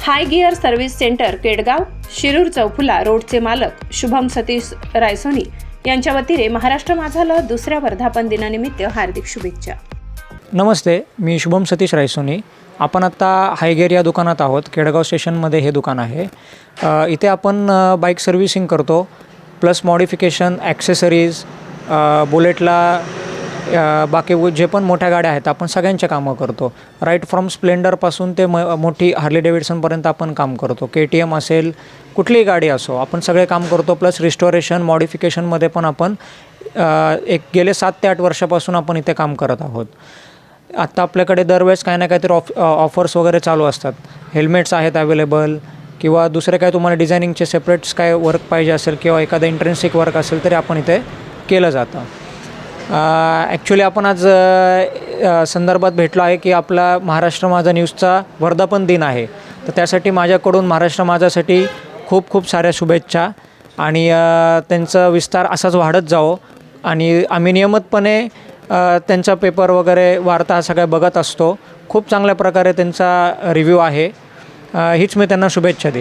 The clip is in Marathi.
High gear service centre Kedgaon Shirur Chaufula रोडचे मालक शुभम सतीश रायसोनी यांच्या वतीने महाराष्ट्र माझाला दुसऱ्या वर्धापन दिनानिमित्त हार्दिक शुभेच्छा. नमस्ते मी शुभम सतीश रायसोनी. आपण आत्ता हायगेर या दुकानात आहोत. केडगाव स्टेशनमध्ये हे दुकान आहे. इथे आपण बाईक सर्व्हिसिंग करतो. प्लस मॉडिफिकेशन ॲक्सेसरीज बुलेटला बाकी जे पण मोठ्या गाड्या आहेत आपण सगळ्यांचे कामं करतो. राईट फ्रॉम स्प्लेंडरपासून ते म मोठी हार्ली डेव्हिडसनपर्यंत आपण काम करतो. के टी एम असेल कुठलीही गाडी असो आपण सगळे काम करतो. प्लस रिस्टोरेशन मॉडिफिकेशनमध्ये पण आपण एक गेले सात ते आठ वर्षापासून आपण इथे काम करत आहोत. आत्ता आपल्याकडे दरवेळेस काही ना काहीतरी ऑफ ऑफर्स वगैरे चालू असतात. हेल्मेट्स आहेत अवेलेबल किंवा दुसरे काय तुम्हाला डिझायनिंगचे सेपरेट्स काय वर्क पाहिजे असेल किंवा एखादं इंट्रेन्सिक वर्क असेल तरी आपण इथे केलं जातं. ॲक्च्युली आपण आज संदर्भात भेटलो आहे की आपला महाराष्ट्र माझा न्यूजचा वर्धापन दिन आहे. तर त्यासाठी माझ्याकडून महाराष्ट्र माझासाठी खूप खूप साऱ्या शुभेच्छा. आणि त्यांचा विस्तार असाच वाढत जावो. आणि आम्ही नियमितपणे त्यांचा पेपर वगैरे वार्ता सगळ्या बघत असतो. खूप चांगल्या प्रकारे त्यांचा रिव्ह्यू आहे. हीच मी त्यांना शुभेच्छा दिली.